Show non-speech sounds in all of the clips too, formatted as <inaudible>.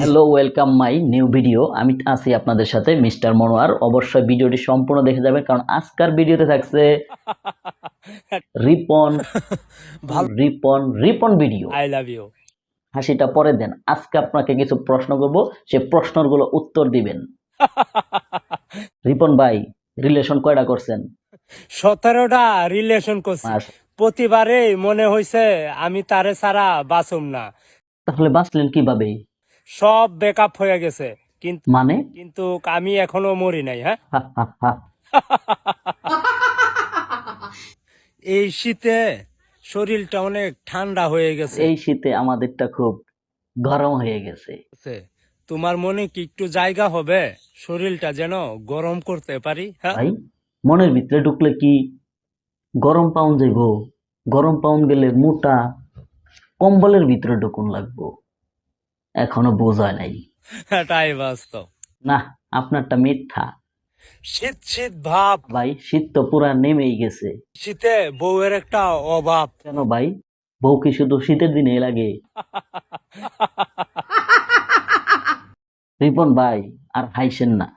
Hello welcome my new video আমি আছি আপনাদের সাথে মিস্টার মনোয়ার অবশ্যই ভিডিওটি সম্পূর্ণ দেখে যাবেন কারণ আজকের ভিডিওতে থাকছে <laughs> Ripon Ripon Ripon video I love you হাসিটা পরে দেন আজকে আপনাকে কিছু প্রশ্ন করব সে প্রশ্নগুলো উত্তর দিবেন। <laughs> রিপন ভাই রিলেশন কয়টা করছেন? সতেরোটা রিলেশন করছি। মাস প্রতিবারেই মনে হয়েছে আমি তারে ছাড়া বাঁচুম না। তাহলে বাঁচলেন কীভাবে? সব বেকআপ হয়ে গেছে। কিন্তু মানে? কিন্তু আমি এখনও মরি নাই হ্যাঁ। <laughs> এই শীতে শরীরটা অনেক ঠান্ডা হয়ে গেছে। এই শীতে আমাদেরটা খুব গরম হয়ে গেছে। তোমার মনে কি একটু জায়গা হবে? শরীরটা যেন গরম করতে পারি হ্যাঁ? মনের ভিতরে ঢুকলে কি গরম পাউন যাইব? গরম পাউন গেলে মোটা কম্বলের ভিতরে ঢুকুন লাগবো। এখনও বোঝায় নাই। এটাই বাস্তব। না আপনারটা মিথ্যা। শীত শীত ভাব। ভাই শীত তো পুরা নেমেই গেছে। শীতে বউয়ের একটা অভাব। কেন ভাই? বউ কি শুধু শীতের দিনে লাগে? রিপন ভাই আর হাইছেন না।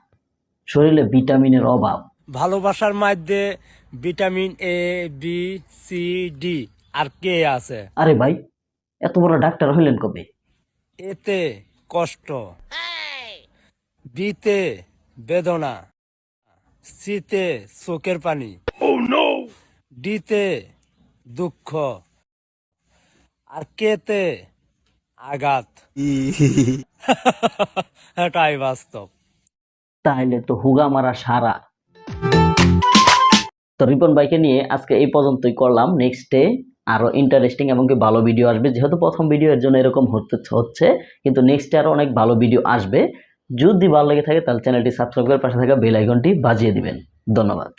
শরীরে ভিটামিনের অভাব। ভালোবাসার মধ্যে vitamin A B C D আর কে আছে? আরে ভাই এত বড় ডাক্তার হইলেন কবে? এতে কষ্ট বিতে বেদনা সিতে চোখের পানি ডিতে দুঃখ আর কেতে আঘাত। <laughs> এটাই বাস্তব। তাহলে তো হুগা মারা সারা। তো রিপন ভাইকে নিয়ে আজকে এই পর্যন্তই করলাম। নেক্সট ডে আরও ইন্টারেস্টিং এবং কি ভালো ভিডিও আসবে। যেহেতু প্রথম ভিডিও এর জন্য এরকম হচ্ছে, কিন্তু নেক্সটে আরও অনেক ভালো ভিডিও আসবে। যদি ভালো লেগে থাকে তাহলে চ্যানেলটি সাবস্ক্রাইব করে পাশে থাকা বেল আইকনটি বাজিয়ে দিবেন। ধন্যবাদ।